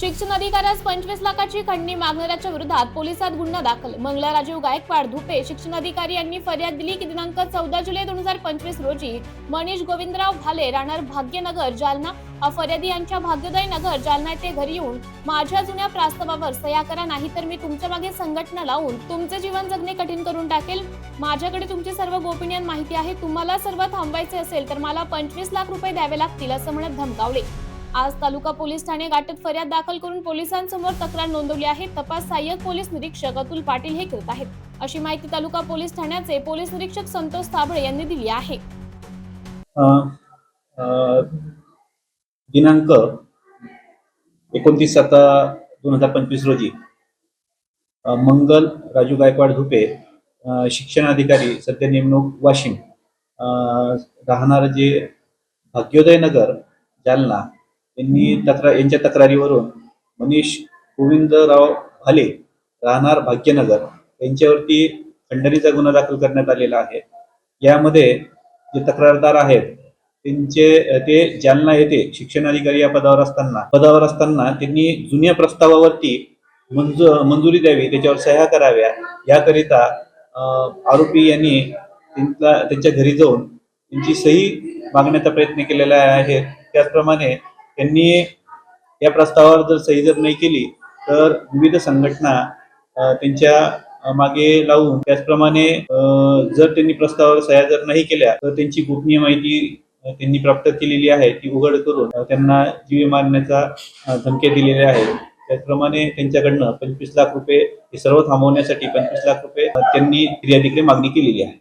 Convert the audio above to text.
शिक्षण अधिकाऱ्यास पंचवीस लाखाची खंडणी मागणाऱ्याच्या विरोधात पोलिसात गुन्हा दाखल. मंगला राजीव गायकवाड धुपे शिक्षण अधिकारी यांनी फर्याद दिली की दिनांक चौदा जुलै दोन हजार पंचवीस रोजी मनीष गोविंदराव भाले राहणार भाग्यनगर जालना. हा फर्यादी यांच्या भाग्योदय नगर जालना येथे घरी येऊन माझ्या जुन्या प्रस्तावावर सह्या करा नाही तर मी तुमच्या मागे संघटना लावून तुमचे जीवन जगणे कठीण करून टाकेल. माझ्याकडे तुमची सर्व गोपनीय माहिती आहे. तुम्हाला सर्व थांबवायचे असेल तर मला पंचवीस लाख रुपये द्यावे लागतील असं म्हणत धमकावले. आज तालुका पोलीस ठाणे गाठत फर्याद दाखल करून पोलिसांसमोर तक्रार नोंदवली आहे. तपास सहाय्यक पोलीस निरीक्षक अतुल पाटील हे करत आहेत. अशी माहिती तालुका पोलीस ठाण्याचे पोलीस निरीक्षक संतोष ताबळे यांनी दिली आहे. दिनांक एकोणतीस सात दोन हजार पंचवीस रोजी मंगल राजू गायकवाड धुपे शिक्षण अधिकारी सध्या नेमणूक वाशिम राहणार जे भाग्योदय नगर जालना यांनी तक्रार यांच्या तक्रारीवरून मनीष गोविंदराव भाले राहणार भाग्यनगर यांच्यावरती खंडणीचा गुन्हा दाखल करण्यात आलेला आहे. यामध्ये जे तक्रारदार आहेत त्यांचे ते जालना येथे शिक्षण अधिकारी या पदावर असताना पदावर असताना त्यांनी जुन्या प्रस्तावावरती मंजू मंजुरी द्यावी त्याच्यावर सह्या कराव्या. याकरिता आरोपी यांनी त्यांचा त्यांच्या घरी जाऊन त्यांची सही मागण्याचा प्रयत्न केलेला आहे. त्याचप्रमाणे त्यांनी या प्रस्तावावर जर सही जर नाही केली तर विविध संघटना त्यांच्या मागे लावून त्याचप्रमाणे जर त्यांनी प्रस्तावावर सह्या जर नाही केल्या तर त्यांची गोपनीय माहिती त्यांनी प्राप्त केलेली आहे ती उघड करून त्यांना जीवे मारण्याचा धमक्या दिलेल्या आहेत. त्याचप्रमाणे त्यांच्याकडनं पंचवीस लाख रुपये हे सर्व थांबवण्यासाठी पंचवीस लाख रुपये त्यांनी फिर्यादीकडे मागणी केलेली आहे.